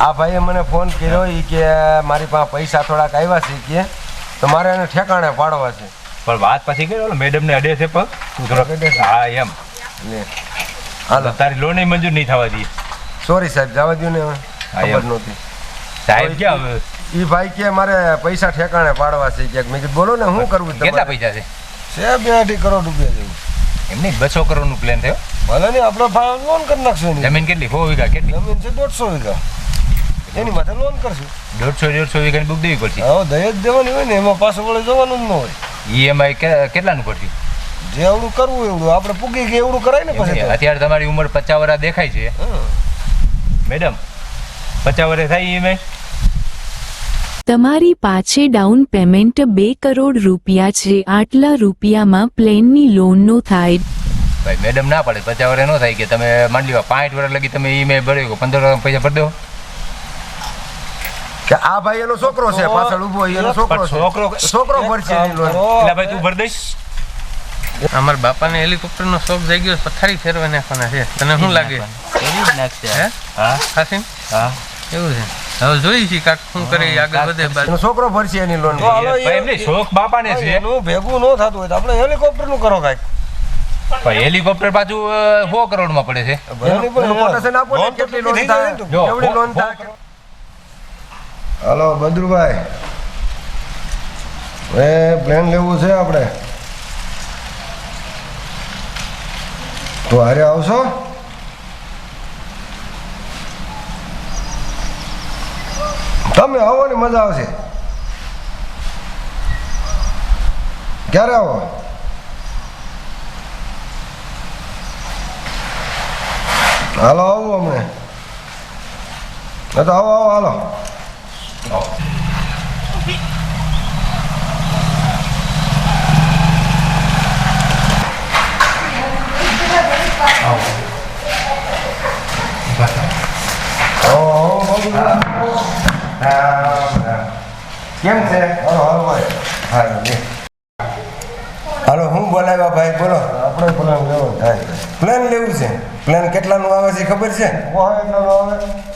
આ ભાઈએ મને ફોન કર્યો એ કે મારી પાસે પૈસા થોડાક આવ્યા છે કે તો મારે એને ઠેકાણે પાડવા છે. પણ વાત પછી કરી ઓલો મેડમ ને અડે છે છે? હા એમ. હાલો. તારી લોન મંજૂર નહીં થવા દઈએ. સોરી સાહેબ જવા દો ને ખબર નહોતી. સાહેબ કે હવે? એ ભાઈ કે મારે પૈસા ઠેકાણે પાડવા છે કે મેં કીધું બોલો ને શું કરવું કેટલા પૈસા છે? છે બે અઢી કરોડ રૂપિયા જેવું એમ નહીં બસો કરોડનું પ્લાન થયો? ભલે નહીં આપણે લોન કરી નાખશું જમીન કેટલી? સો વીઘા કેટલી? જમીન છે દોઢસો વીઘા. એની માથે લોન કરશું. દોઢસો દોઢસો વીઘાની બુક દેવી પડશે. હવે દહેજ દેવાની હોય ને એમાં પાછું વળે જવાનું જ ન હોય. ઈએમઆઈ કેટલાનું પડશે જે એવડું કરવું એવડું. આપણે પૂગી ગઈ એવડું કરાય ને પછી અત્યારે તમારી ઉંમર પચાસ વર્ષ દેખાય છે. મેડમ પચાસ વર્ષ થાય ઈએમઆઈ તમારી પાસે ડાઉન પેમેન્ટ બે કરોડ રૂપિયા છે. આટલા રૂપિયામાં પ્લેનની લોનનો થાય. ભાઈ મેડમ ના પડે. પચાસ વર્ષ ન થાય કે તમે માની લો પાંચ વર્ષ લગી તમે ઈએમઆઈ ભર્યો પંદર પૈસા ભરી દો. કે આ ભાઈ એનો છોકરો છે પાછળ ઊભો એનો છોકરો છોકરો- છોકરો ભરશે એની લોન એટલે ભાઈ તું ભરી દઈશ. અમારા બાપાને હેલિકોપ્ટરનો શોખ જાગ્યો પથારી ફેરવા નાખવાના છે. તને શું લાગે? હા? હા? એવું છે. હવે જોઈ છીએ કાક શું કરે આગળ વધે છોકરો ભરશે એની લોન ભાઈ એમ નહીં, શોખ બાપાને છે. એનું ભેગું ન થતું હોય તો આપણે હેલિકોપ્ટરનું કરો કાંઈક. પણ હેલિકોપ્ટર પાછું સો કરોડમાં પડે છે. ને, લોન થાય જો, કેવડી લોન હો- થાય હાલો, બદ્રુભાઈ. એ પ્લેન લેવું છે આપણે? તો હારે આવશો? તમે આવો ને મજા આવશે. ક્યારે આવો? હાલો, આવું અમને તો આવો આવો, હાલો. કેમ છે હાલો હું બોલાવ્યા ભાઈ બોલો. આપણે પ્લાન લેવો થાય પ્લાન લેવું છે? પ્લાન કેટલાનું આવે છે ખબર છે?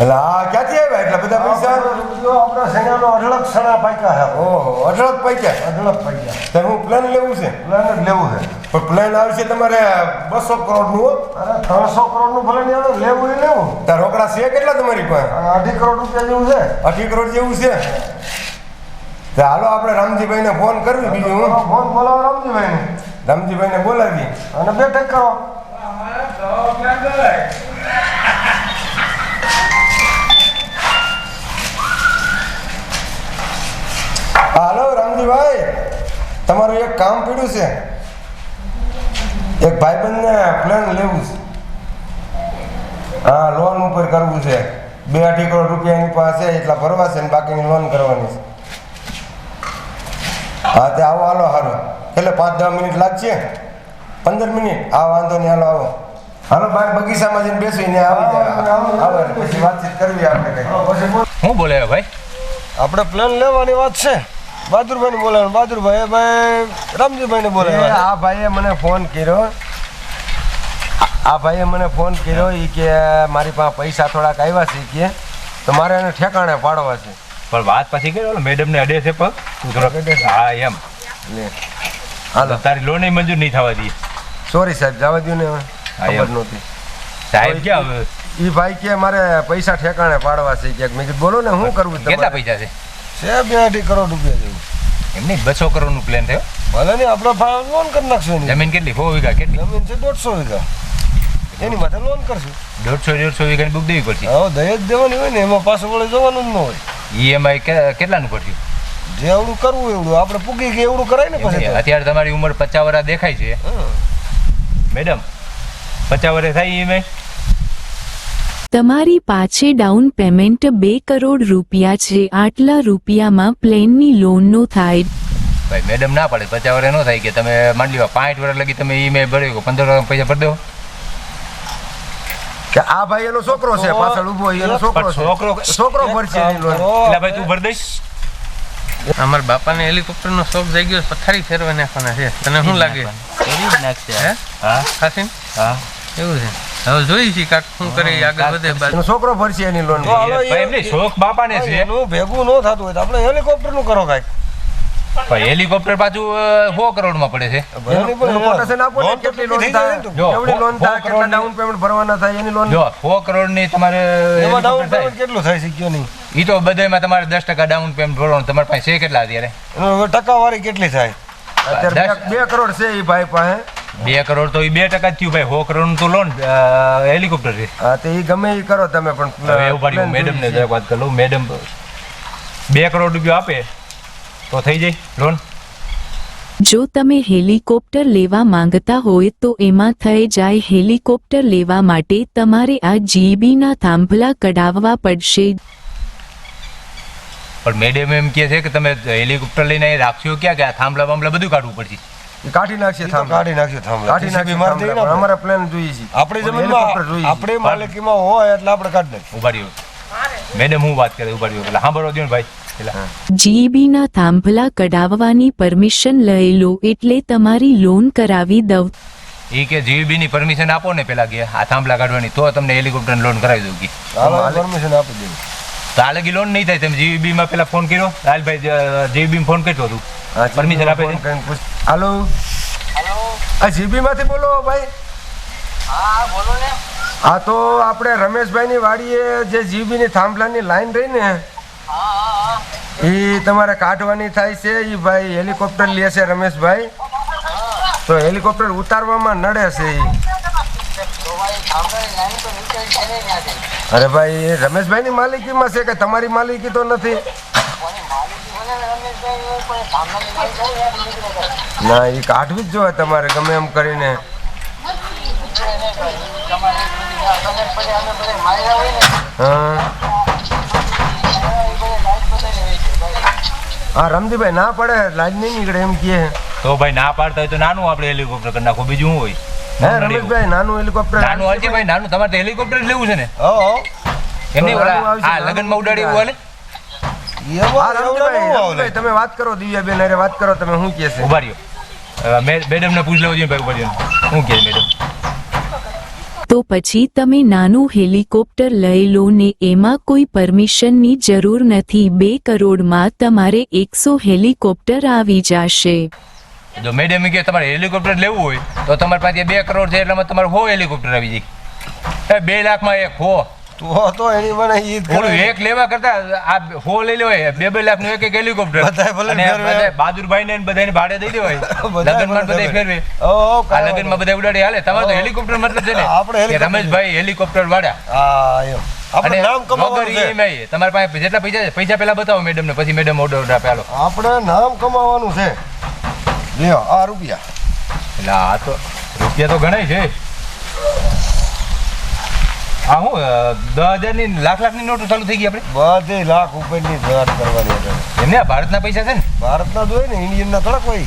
એટલે આ ક્યાંથી આવ્યા? એટલા બધા પૈસા? ઓહો અઢળક પૈસા તો હું પ્લાન લેવું છે? લેવું છે. પણ પ્લાન આવશે તમારે બસો કરોડનું અરે ત્રણસો કરોડનું ભલે નહીં લેવું એ લેવું. તાર રોકડા છે કેટલા તમારી પાસે? અઢી કરોડ રૂપિયા જેવું છે. અઢી કરોડ જેવું છે? તો હાલો આપણે રામજીભાઈને ફોન કરવી બીજું હું. ફોન બોલાવો રામજીભાઈ ને રામજીભાઈને બોલાવી. અને બેઠક કરો. તમારું એક કામ પડ્યું છે. એક ભાઈબંધને પ્લેન લેવું છે. હા લોન ઉપર કરવું છે. બે અઢી કરોડ રૂપિયા એની પાસે એટલા ભરવા છે ને બાકીની લોન કરવાની છે. હા તે આવો હાલો હાલો. એટલે પાંચ દસ મિનિટ લાગશે. પંદર મિનિટ. આ વાંધો નહીં હાલો આવો. હાલો બાર બગીચામાં જઈને બેસીને આવી જાય. આવે પછી વાતચીત કરવી આપણે કઈ. હું. બોલે. ભાઈ? આપણે પ્લાન લેવાની વાત છે. બહાદુરભાઈ ને બોલાવ્યો બહાદુરભાઈ ભાઈ રામજીભાઈ ને બોલાવ્યો આ ભાઈએ મને ફોન કર્યો. આ ભાઈએ મને ફોન કર્યો એ કે મારી પાસે પૈસા થોડાક આવ્યા છે કે તો મારે એને ઠેકાણે પાડવા છે. પણ વાત પછી ઓલો મેડમ ને અડે છે પગ. તું થોડોક હા એમ. હાલો. તારી લોન મંજૂર નહીં થવા દઈએ. સોરી સાહેબ જવા દઉં ને હા, ખબર. નહોતી. સાહેબ કે હવે? એ ભાઈ કે મારે પૈસા ઠેકાણે પાડવા છે કે મેં કીધું બોલો ને શું કરવું કેટલા પૈસા છે? છે બે અઢી કરોડ રૂપિયા જેવું. એમ નહીં બસો કરોડનું પ્લાન થયો? ભલે નહીં આપણે લોન કરી નાખશું જમીન કેટલી? સો વીઘા કેટલી? જમીન છે દોઢસો વીઘા. એની માટે લોન કરશું. દોઢસો દોઢસો વીઘાની બુક દેવી પડશે. હવે દહેજ દેવાની હોય ને એમાં પાછું વળે જવાનું જ ન હોય. ઈએમઆઈ કેટલાનું પડશે? જે એવડું કરવું એવડું. આપણે પૂગી ગઈ એવડું કરાય ને પછી અત્યારે તમારી ઉંમર પચાસ વર્ષ દેખાય છે. હા. મેડમ પચાસ વર્ષ થાય ઈએમઆઈ તમારી પાસે ડાઉન પેમેન્ટ બે કરોડ રૂપિયા છે. આટલા રૂપિયામાં પ્લેનની લોનનો થાય. ભાઈ મેડમ ના પડે. પચાસ વર્ષ નો થાય કે તમે માંડી લો પાંચ વર્ષ લગી તમે ઈ મેં ભર્યો પંદર વર્ષ પૈસા ભરી દો. કે આ ભાઈ એનો છોકરો છે પાછળ ઊભો એનો છોકરો છોકરો- છે. છોકરો ભરશે એટલે ભાઈ તું ભરી દઈશ. અમારા બાપાને હેલિકોપ્ટરનો શોખ જઈ ગયો પથારી ફેરવા નાખવાના છે. તને શું લાગે? નાખશે. હા? હા. એવું છે. હવે જોઈ છીએ કાક શું કરે આગળ વધે છોકરો ભરશે એની લોન એમની શોખ બાપાને છે. એનું ભેગું ન થતું હોય તો આપણે હેલિકોપ્ટરનું કરો કાંઈક. પણ હેલિકોપ્ટર પાછું સો કરોડમાં પડે છે. ને, ને સો કરોડ કેટલા ડાઉન પેમેન્ટ ભરવાના થાય એની લોન? જો સો કરોડની તમારે કેટલું થાય છે થાય? નહીં એ તો બધામાં તમારે દસ ટકા ડાઉન પેમેન્ટ ભરવાનું. તમારી પાસે છે કેટલા અત્યારે? ટકાવારી કેટલી થાય? બે કરોડ છે એ ભાઈ પાસે. બે કરોડ તો એ બે ટકા જ થયું ભાઈ. સો કરોડનું તો લોન હેલિકોપ્ટર છે. હા તો એ ગમે એ કરો તમે પણ એવું પાડી હું મેડમ ને જરાક વાત કરી. લઉં મેડમ બે કરોડ રૂપિયા આપે તો થઈ જાય. લોન જો તમે હેલિકોપ્ટર લેવા માંગતા હોય તો એમાં થઈ જાય હેલિકોપ્ટર લેવા માટે તમારે આ જીબીના થાંભલા કઢાવવા પડશે. પણ મેડમ એમ કહે છે કે તમે હેલિકોપ્ટર લઈને રાખશો ક્યાં? કે આ થાંભલા બાંભલા બધું કાઢવું પડશે. કાઢી નાખશે થાંભલા. કાઢી નાખ્યો થાંભલા. કાઢી નાખશે JCB મારી. અમારે પ્લાન જોઈએ છે. આપણે જમીનમાં આપણે માલિકીમાં હોય એટલે આપણે કાઢી નાખીએ. ઊભા રહ્યો મેડમ હું વાત કરે ઊભા રહ્યો એટલે સાંભળો દો ને ભાઈ જીબીના થાંભલા કઢાવવાની પરમિશન લઈ લો એટલે તમારી લોન કરાવી દઉં. એ કે જીબી ની પરમિશન આપો ને પેલા કે આ થાંભલા કાઢવાની તો તમને હેલિકોપ્ટર લોન કરાવી દઉં કે. પરમિશન આપી દઉં તો આ લોન નહીં થાય તમે જીબી માં પેલા ફોન કર્યો? લાલભાઈ જીબી ફોન કર્યો હતું હા, પરમિશન આપે છે? હાલો. આ જીબીમાંથી બોલો ભાઈ. હા તો આપણે રમેશભાઈની વાડીએ જે જીબીની થાંભલાની લાઈન રહી ને એ તમારે કાઢવાની થાય છે એ ભાઈ હેલિકોપ્ટર લે છે રમેશભાઈ. તો હેલિકોપ્ટર ઉતારવામાં નડે છે. અરે ભાઈ રમેશભાઈની માલિકીમાં છે કે તમારી માલિકી તો નથી? ના એ કાઢવી જ જોઈએ તમારે ગમે એમ કરીને. હા. રમજીભાઈ ના પડે લાજ નહીં નીકળે એમ કહે. તો ભાઈ ના પાડતા હોય તો નાનું આપણે હેલિકોપ્ટર કરી નાખો બીજું શું હોય? હે રમેશભાઈ નાનું હેલિકોપ્ટર નાનું હલશે ભાઈ નાનું તમારે હેલિકોપ્ટર જ લેવું છે ને? હો એમની આ લગ્નમાં ઉડાડી એવું હા રમજીભાઈ રમજીભાઈ. તમે વાત કરો દિવ્યાબેન અરે વાત કરો તમે શું કહે છે? ઊભા રહ્યો. મેડમ ને પૂછ લેવું જોઈએ ભાઈ ઊભા રહ્યો. શું કહે મેડમ? તો પછી તમે નાનું હેલિકોપ્ટર લઈ લો ને એમાં કોઈ પરમિશનની જરૂર નથી. બે કરોડમાં તમારે એકસો હેલિકોપ્ટર આવી જશે. જો મેડમ કે તમારે હેલિકોપ્ટર લેવું હોય તો તમારી પાસે બે કરોડ છે એટલે તમારે હો હેલિકોપ્ટર આવી જાય. એ બે લાખમાં એક હો. તું હો એની મને ઈ કરે. એક લેવા કરતા આ હો લઈ લેવાય બે બે લાખનું એક એક હેલિકોપ્ટર બધાય ભલે અને બહાદુરભાઈ ને બધાને ભાડે દઈ દેવાય. બધાય લગ્નમાં બધાય ફેરવે. આ ઉડાડી. હાલે તમારે તો હેલિકોપ્ટર મતલબ છે ને. આપણે હેલિકોપ્ટર રમેશભાઈ હેલિકોપ્ટર વાળા. હા એમ. આપણે નામ કમાવાનું છે. EMI પાસે જેટલા પૈસા છે પૈસા પેલા બતાવો મેડમ ને પછી મેડમ ઓર્ડર આપે. હાલો. આપણે નામ કમાવાનું છે. લ્યો આ રૂપિયા. એટલે આ તો રૂપિયા તો ઘણા છે. હા હું દસ હજારની લાખ લાખની નોટો ચાલુ થઈ ગઈ આપણે. બધી લાખ ઉપરની વાત કરવાની છે. એમને આ ભારતના પૈસા છે ને? ભારતના જોઈએ ને ઇન્ડિયનના થોડાક હોય.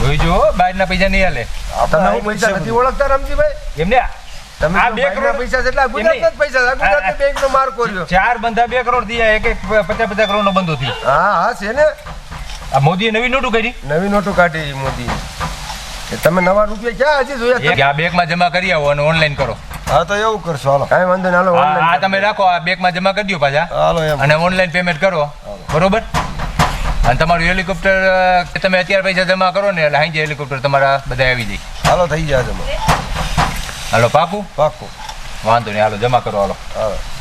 જોઈ જો બહારના પૈસા નહીં હાલે. તમે આપણે હું પૈસા નથી ઓળખતા રમજીભાઈ? એમને આ- તમે આ બે કરોડ પૈસા છે એટલે આ ગુજરાતના જ પૈસા છે આ ગુજરાતની બેંકનો માર કર્યો ચાર બંધા બે કરોડ થયા એક એક પચાસ પચાસ કરોડ નો બંધો થયો. હા હા છે ને. આ મોદીએ નવી નોટો કાઢી. નવી નોટો કાઢી મોદી તમે નવા રૂપિયા ક્યાં હજી જોયા આ બેંકમાં જમા કરી આવો અને ઓનલાઈન કરો. હા તો એવું કરશો હાલો. કઈ વાંધો નહીં હાલો તમે રાખો આ બેંકમાં જમા કરી દો પાછા. હાલો એમ. અને ઓનલાઈન પેમેન્ટ કરો બરોબર? અને તમારું હેલિકોપ્ટર તમે અત્યારે પૈસા જમા કરો ને એટલે હાઈ હેલિકોપ્ટર તમારા બધા આવી જાય. હાલો થઈ જાય હાલો પાકું? પાકું. વાંધો નહીં હાલો જમા કરો હાલો. હાલો.